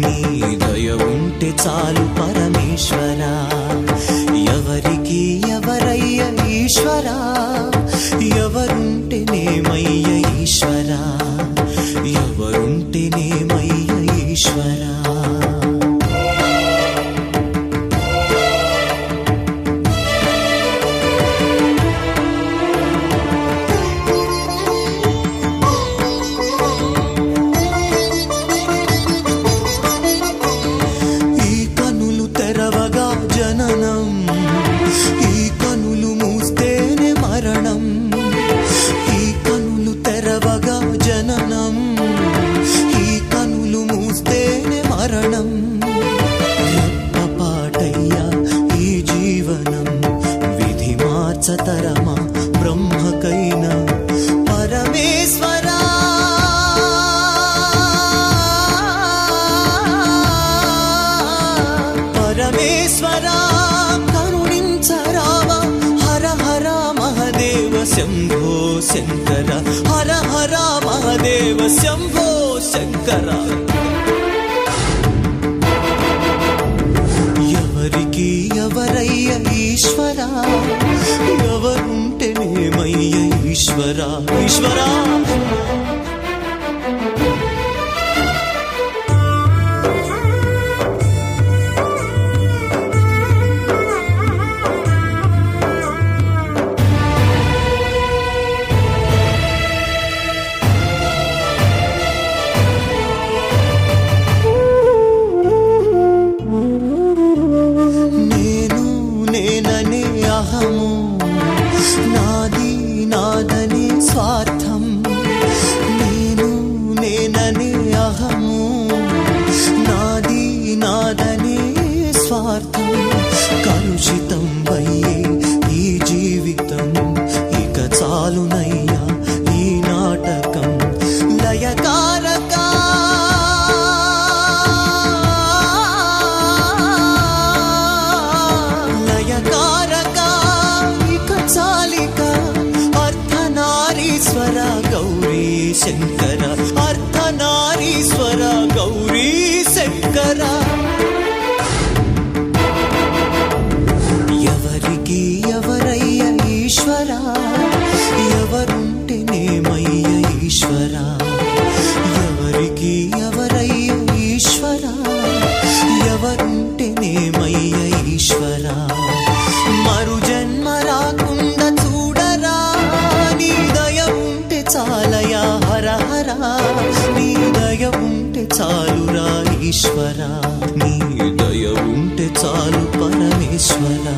నీ దయ ఉంటే చాలు పరమేశ్వరా. ఎవరికి ఎవరయ్య ఈశ్వరా? ఎవరుంటేనేమయ్య ఈశ్వరా? ఎవరుంటేనేమయ్య ఈశ్వరా? సతరమా? బ్రహ్మకైనా పరమేశ్వరా. పరమేశ్వరా కరుణించరావా. హర హర మహదేవ శంభో శంకర. హర హర మహదేవ శంభో శంకర. ఎవరుంటేనేమయ్య ఈశ్వరా ఈశ్వరా స్వార్థం కలుషితం అయ్యే ఈ జీవితం. ఇక చాలునయ్యా ఈ నాటకం. లయకారకా ఈశ్వర నీ దయ ఉంటే చాలు పరమేశ్వరా.